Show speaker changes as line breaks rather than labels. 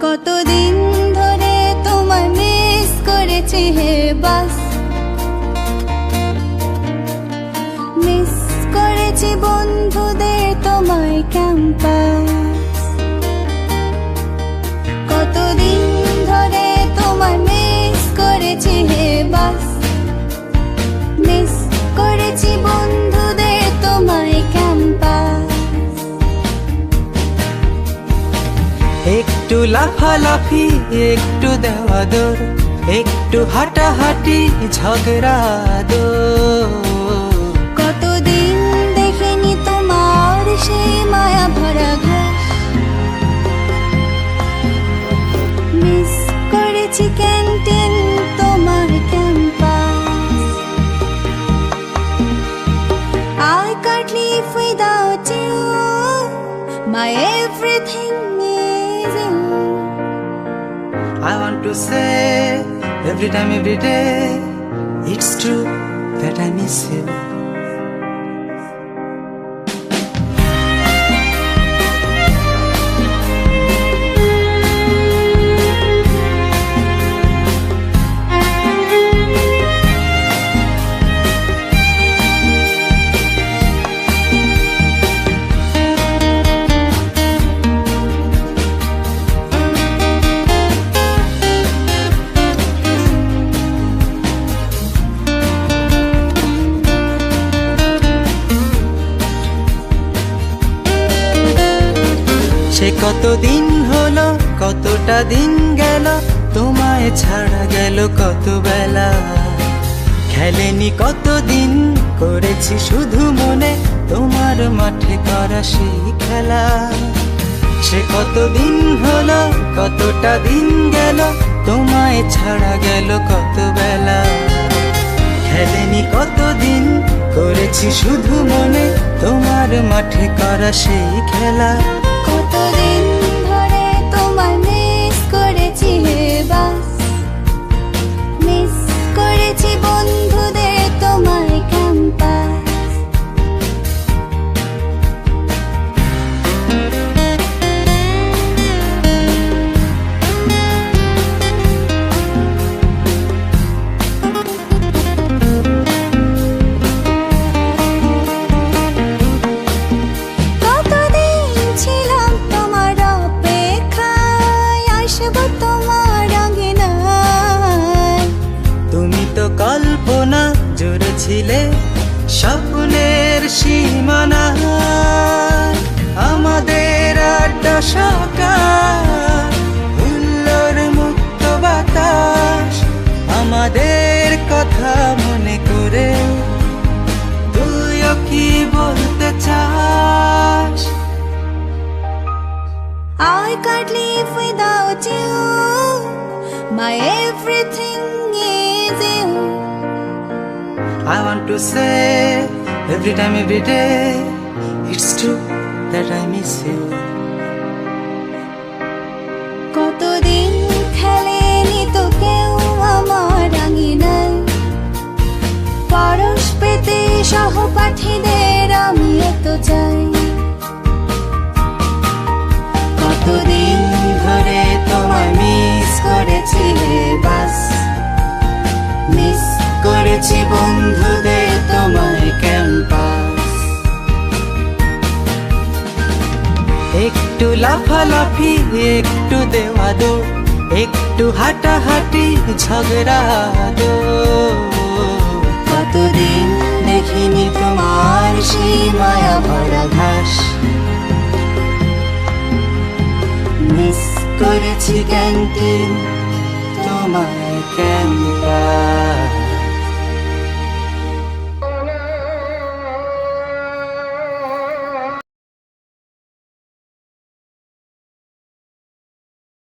কতদিন ধরে মিস করেছি হে বাস। মিস করেছি বন্ধুদের তোমায় ক্যাম্পাস
একটু লাফালাফি, একটু দেওয়া দৌড়, একটু হাঁটাহাঁটি, ঝগড়া দৌড়।
কতদিন দেখিনি তোমার সেই মায়া ভরা ঘাস মিস করেছি ক্যান্টিন, তোমার campus. I can't live without you, My everything
want to say every time, every day, it's true that I miss you. সে কতদিন হলো, কতটা দিন গেল, তোমায় ছাড়া গেল কত বেলা। খেলেনি কতদিন, করেছি শুধু মনে, তোমার মাঠে করা সেই খেলা। সে কতদিন হলো, কতটা দিন গেল, তোমায় ছাড়া গেল কত বেলা। খেলেনি কতদিন, করেছি শুধু মনে, তোমার মাঠে করা সেই খেলা।
কতদিন
স্বপ্নের সীমানা, আমাদের আড্ডা সকাল মুক্ত বাতাস, আমাদের কথা মনে করে। তুইও কি বলতে চাস?
I can't live without you. My everything is
I want to say every time, every day, it's true that I miss you.
কতদিন খেলেনি তো কেউ আমার আঙিনায় আমি এত চাই
একটু লাফালাফি, একটু দেওয়া দো একটু হাঁটাহাঁটি ঝগড়া দো কতদিন দেখিনি তোমার সেই মায়া ভরা ঘাস। মিস করেছি ক্যান্টিন তোমায় ক্যাম্প